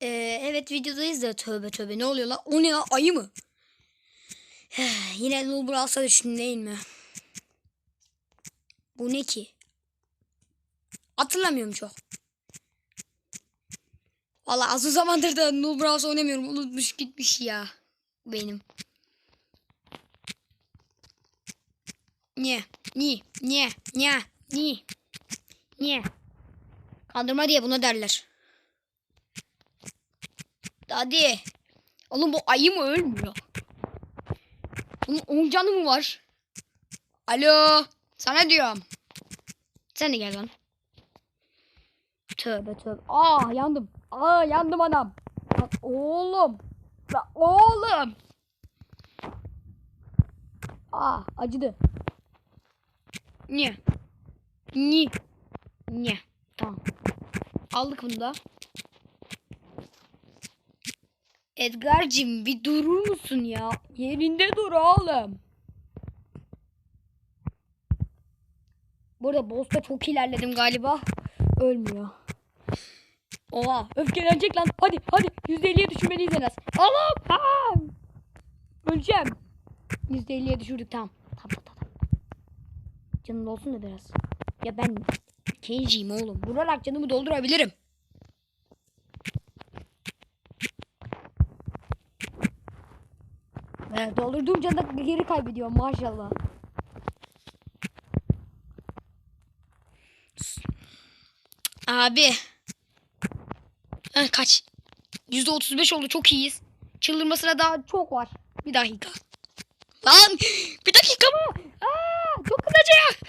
Ee, evet videodayız da tövbe tövbe ne oluyor lan? O ne ya ayı mı? Yine Nulbur alsa düştün değil mi? Bu ne ki? Hatırlamıyorum çok. Valla az zamandır da Nulbur alsa oynamıyorum. Unutmuş gitmiş ya. Benim. Niye? Niye? Niye? Niye? Niye? Niye? Kandırma diye buna derler. Hadi. Oğlum bu ayı mı ölmüyor? Bunun 10 canı mı var? Alo. Sana diyorum. Sen de gel lan. Tövbe tövbe. Aa yandım. Aa yandım anam. Lan oğlum. Lan oğlum. Aa acıdı. Niye? Niye? Niye? Tamam. Aldık bunu da. Edgar'cığım bir durur musun ya? Yerinde dur oğlum. Burada boss'ta çok ilerledim galiba. Ölmüyor. Oha öfkelenecek lan. Hadi hadi. %50'ye düşürmeliyiz en az. Allah'ım. Aa! Öleceğim. %50'ye düşürdük tamam. Tamam tamam tamam. Canım olsun da biraz. Ya ben Kenji'yim oğlum. Vurarak canımı doldurabilirim. Evet, doldurduğum canı geri kaybediyorum maşallah. Abi. Ha, kaç? %35 oldu çok iyiyiz. Çıldırmasına daha çok var. Bir dakika. Lan bir dakika mı? Aa, çok kızacak.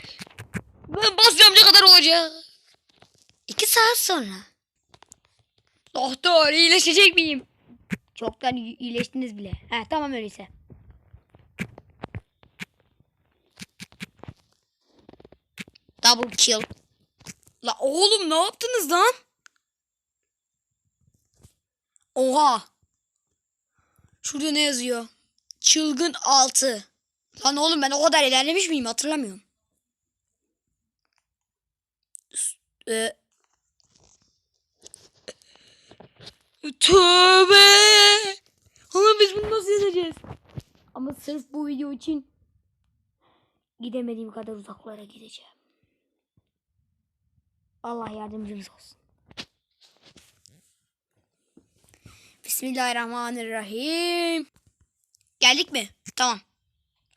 Ben basacağım ne kadar olacak? İki saat sonra. Doktor iyileşecek miyim? Çoktan iyi- iyileştiniz bile. Ha tamam öyleyse. Double kill. La oğlum ne yaptınız lan? Oha. Şurada ne yazıyor? Çılgın 6. Lan oğlum ben o kadar ilerlemiş miyim hatırlamıyorum. S- Tövbe. Ama biz bunu nasıl yazacağız? Ama sırf bu video için gidemediğim kadar uzaklara gideceğim. Allah yardımcımız olsun. Bismillahirrahmanirrahim. Geldik mi? Tamam.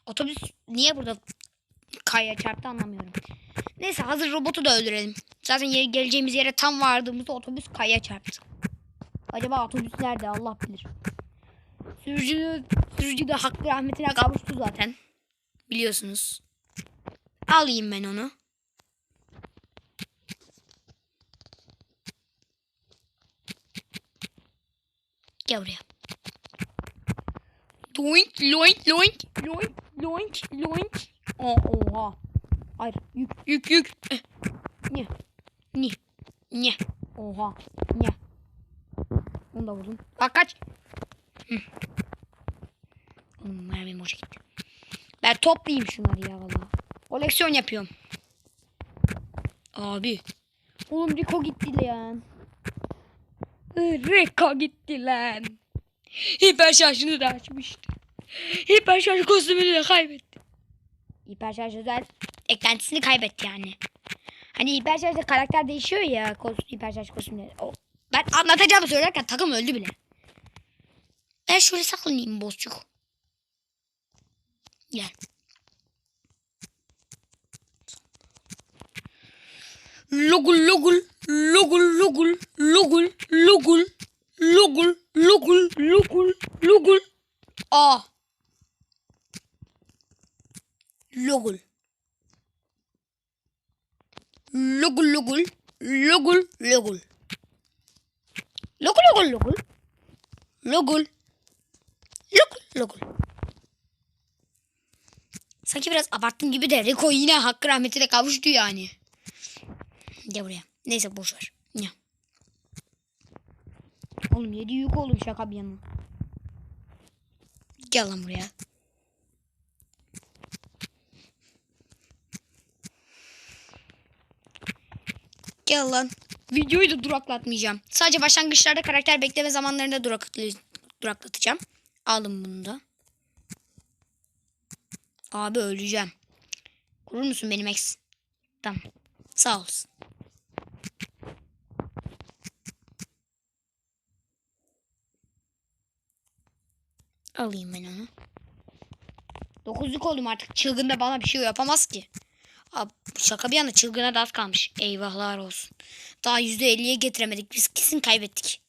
Otobüs niye burada kaya çarptı anlamıyorum. Neyse hazır robotu da öldürelim. Zaten geleceğimiz yere tam vardığımızda otobüs kaya çarptı. Acaba otobüs nerede Allah bilir. Sürücü, sürücü de hakkı rahmetine kavuştu zaten. Biliyorsunuz. Alayım ben onu. Gel buraya. Loink, loink, loink, loink, loink, loink. Aa, oha. Hayır, yük, yük, yük. Eh. Ne? Ne? Ne? Oha. Ne? Onu da vurdum. Bak kaç. Mermim hoşa gitti. Ben toplayayım şunları ya valla. Koleksiyon yapıyorum. Abi. Oğlum Rico gitti lan. Rico gitti lan. Hiper şarjını da açmıştı. Hiper şarj kostümünü de kaybetti. Hiper şarj özel eklentisini kaybetti yani. Hani hiper şarjda karakter değişiyor ya kostüm, hiper şarj kostümleri. O, ben anlatacağımı söylerken takım öldü bile. Ben şöyle saklanayım bozcuk. Gel. Logul logul logul logul logul logul logul logul logul logul A Logul Logul logul logul logul Logul logul logul Logul Logul logul Sanki biraz abarttım gibi de Rico yine hakkı rahmetine kavuştu yani. Gel buraya. Neyse boş ver. Ya. Oğlum yedi yük oğlum şaka bir yana. Gel lan buraya. Gel lan. Videoyu da duraklatmayacağım. Sadece başlangıçlarda karakter bekleme zamanlarında duraklatacağım. Alın bunu da. Abi öleceğim. Kurur musun benim ex? Tamam. Sağ olsun. Alayım ben onu. Dokuzluk oldum artık. Çılgın bana bir şey yapamaz ki. Abi, şaka bir yana çılgına da kalmış. Eyvahlar olsun. Daha yüzde elliye getiremedik. Biz kesin kaybettik.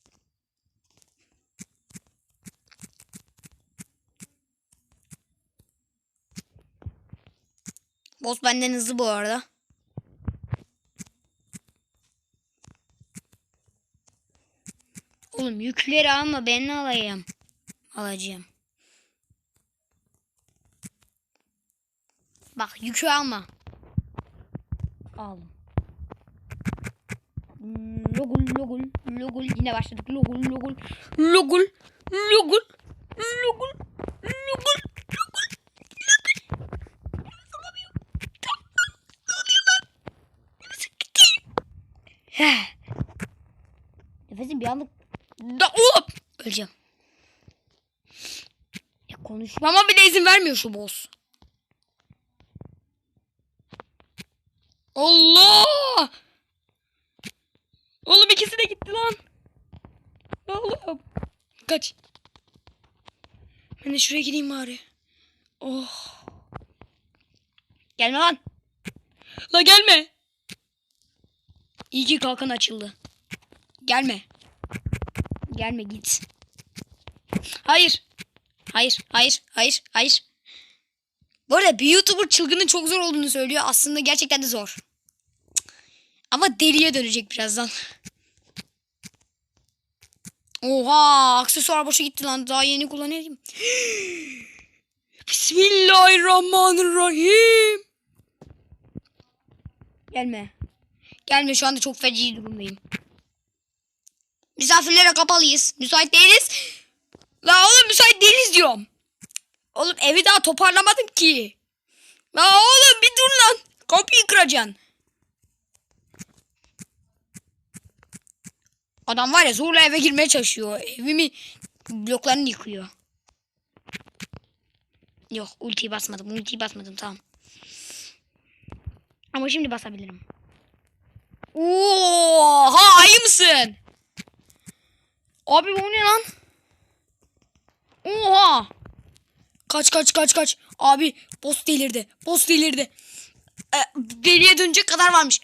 Boss benden hızlı bu arada. Oğlum yükleri alma ben alayım. Alacağım. Bak yükü alma. Al. Logul logul logul yine başladık logul logul logul logul logul logul Nefesim bir anlık da oğlum öleceğim. Ya konuşmama bile izin vermiyor şu boss. Allah! Oğlum ikisi de gitti lan. Ne oğlum? Kaç. Ben de şuraya gideyim bari. Oh. Gelme lan. La gelme. İyi ki kalkan açıldı. Gelme. Gelme git. Hayır. Hayır, hayır, hayır, hayır. Bu arada bir YouTuber çılgının çok zor olduğunu söylüyor. Aslında gerçekten de zor. Ama deliye dönecek birazdan. Oha aksesuar boşa gitti lan. Daha yeni kullanayım. Bismillahirrahmanirrahim. Gelme. Gelme şu anda çok feci durumdayım. Misafirlere kapalıyız. Müsait değiliz. La oğlum müsait değiliz diyorum. Oğlum evi daha toparlamadım ki. La oğlum bir dur lan. Kapıyı kıracaksın. Adam var ya zorla eve girmeye çalışıyor. Evimi bloklarını yıkıyor. Yok ultiyi basmadım. Ultiyi basmadım tamam. Ama şimdi basabilirim. Oha ayı mısın? Abi bu ne lan? Oha. Kaç kaç kaç kaç. Abi boss delirdi. Boss delirdi. Ee, deliye dönecek kadar varmış.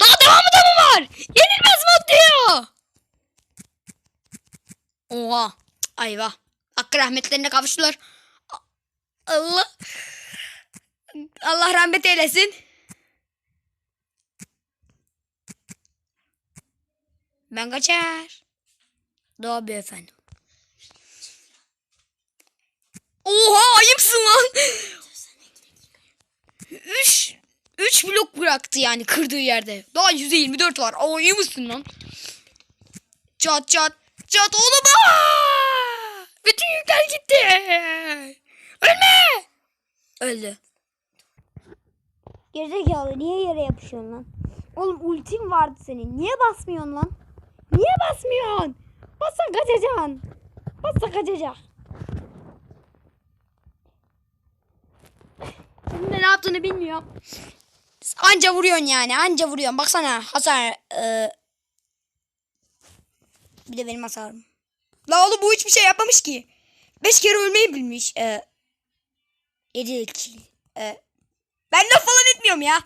Daha devamı da mı var? Yenilmez mod diyor. Oha. Ayva. Hakkı rahmetlerine kavuştular. Allah. Allah rahmet eylesin. Ben kaçar. Tabii efendim. Oha ayıpsın lan. Üç, üç blok bıraktı yani kırdığı yerde. Daha yüzde yirmi dört var. Aa iyi misin lan? Çat çat çat oğlum aa! Bütün yükler gitti. Ölme. Öldü. Gerizekalı niye yere yapışıyorsun lan? Oğlum ultim vardı senin. Niye basmıyorsun lan? Niye basmıyorsun? Bassa kaçacaksın. Bassa kaçacak. Şimdi ne yaptığını bilmiyorum. Anca vuruyorsun yani. Anca vuruyorsun. Baksana hasar. e, bir de benim hasarım. La oğlum bu hiçbir şey yapmamış ki. Beş kere ölmeyi bilmiş. E, yedi kill. E, ben laf falan etmiyorum ya.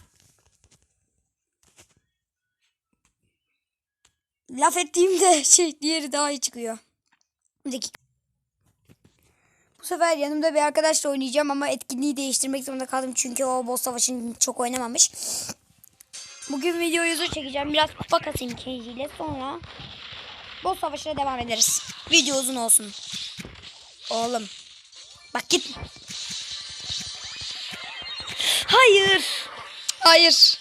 Laf ettiğimde şey diğeri daha iyi çıkıyor. Bir dakika. Bu sefer yanımda bir arkadaşla oynayacağım ama etkinliği değiştirmek zorunda kaldım çünkü o boss savaşını çok oynamamış. Bugün videoyu uzun çekeceğim. Biraz kupa kasayım keyfiyle sonra boss savaşına devam ederiz. Video uzun olsun. Oğlum. Bak git. Hayır. Hayır.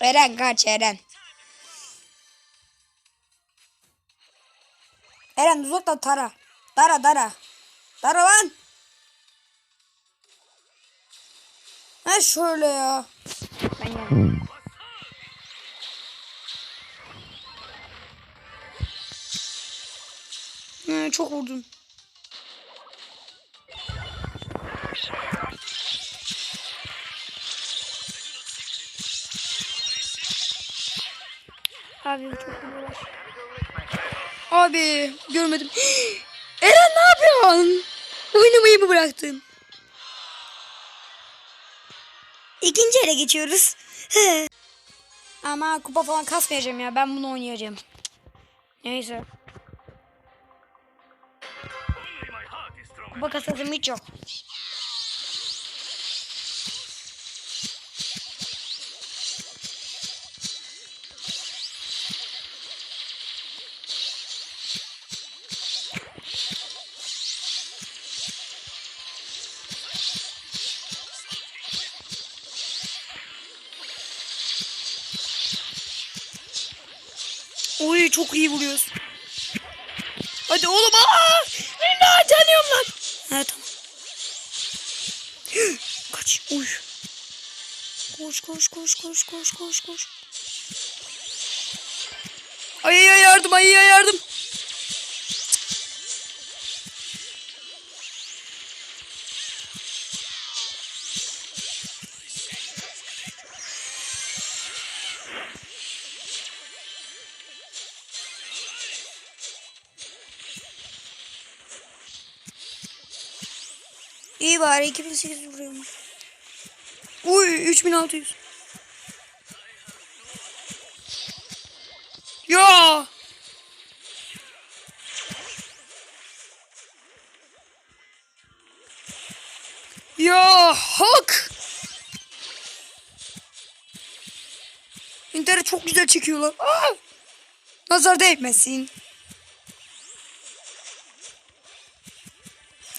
Eren kaç Eren. Eren uzaktan tara. Tara tara. Tara lan. Ha şöyle ya. Ben geldim. Sen çok vurdun. Abi çok vuruyorlar. Abi görmedim. Eren ne yapıyorsun? Oynamayı mı bıraktın? İkinci ele geçiyoruz. Ama kupa falan kasmayacağım ya. Ben bunu oynayacağım. Neyse. Kupa kasasım hiç yok. Oy çok iyi vuruyorsun. Hadi oğlum aa! İmdat canıyorum lan. Ha tamam. Kaç. Uy. Koş koş koş koş koş koş koş. Ayıya yardım ayıya yardım. İyi bari 2800 vuruyormuş. Uy 3600. Ya. Ya hak. İnternet çok güzel çekiyorlar. Aa! Nazar değmesin.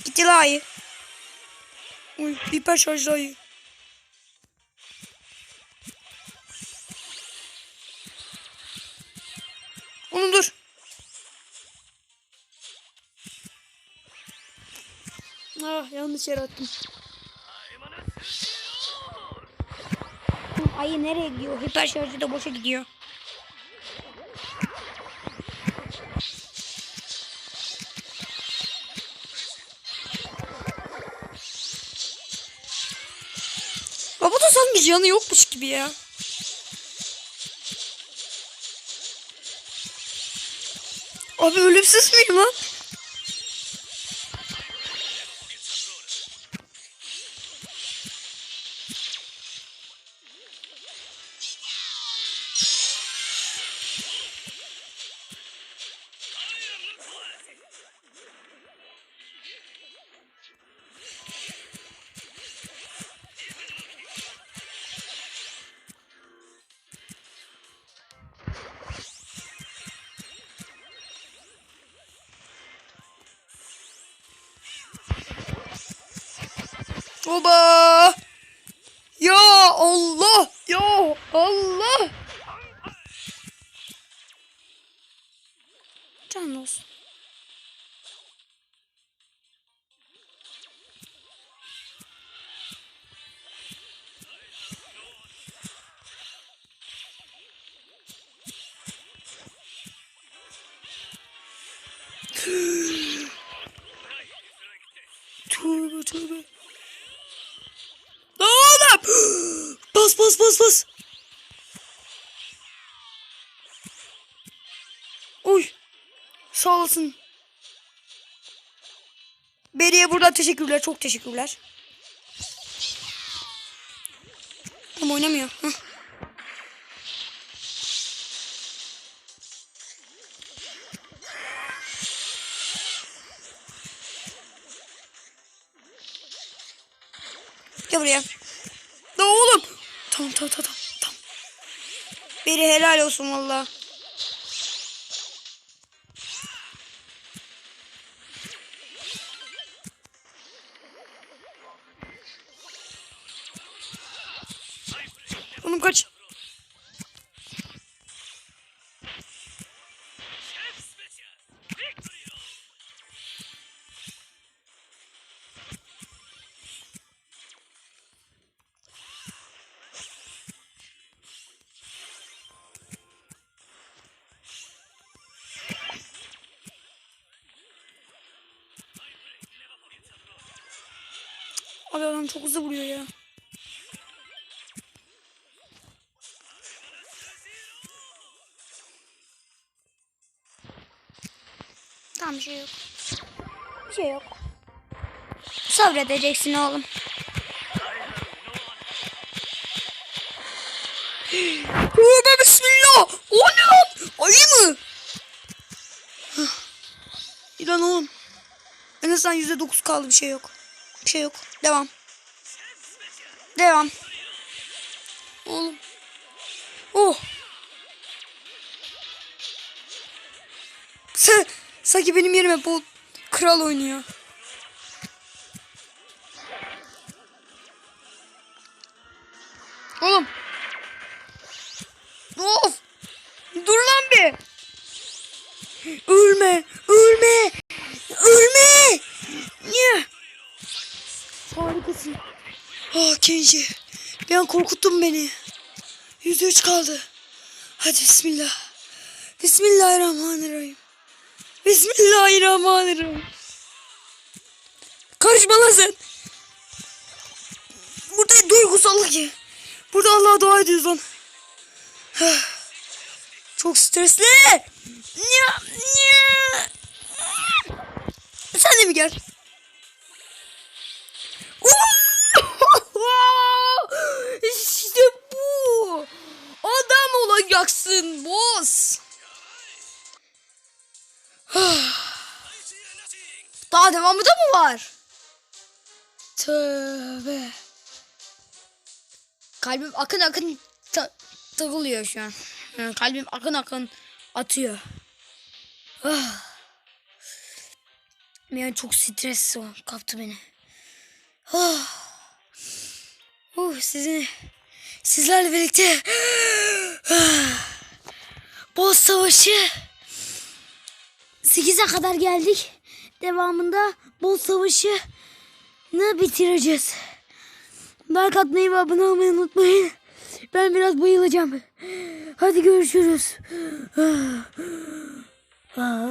Gitti la. Uy hiper şarjlı ayı. Oğlum dur. Ah yanlış yere attım. Ayı nereye gidiyor? Hiper şarjı da boşa gidiyor. Robotun sanki canı yokmuş gibi ya. Abi ölümsüz müyüm lan? Oba! Ya Allah! Ya Allah! Olasın. Beriye buradan teşekkürler. Çok teşekkürler. Ama oynamıyor. Hah. Gel buraya. La oğlum. Tamam tamam tamam tamam. Beri helal olsun valla. Abi adam çok hızlı vuruyor ya. Tamam bir şey yok. Bir şey yok. Sabredeceksin oğlum. Tövbe bismillah. O ne lan? Ayı mı? İlan oğlum. En azından yüzde dokuz kaldı bir şey yok. Bir şey yok. Devam. Devam. Oğlum. Oh. Sa sanki benim yerime bu kral oynuyor. Korkuttun beni. Yüzde üç kaldı. Hadi bismillah. Bismillahirrahmanirrahim. Bismillahirrahmanirrahim. Karışma lan sen. Burada duygusallık ya. Burada Allah'a dua ediyoruz lan. Çok stresli. Sen de mi gel? işte bu. Adam olacaksın boss. Daha devamı da mı var? Tövbe. Kalbim akın akın ta- takılıyor şu an. Yani kalbim akın akın atıyor. Ah. Yani çok stres kaptı beni. Ah. Uh, sizin sizlerle birlikte boss savaşı 8'e kadar geldik. Devamında bol savaşı ne bitireceğiz. Like atmayı ve abone olmayı unutmayın. Ben biraz bayılacağım. Hadi görüşürüz. Ah.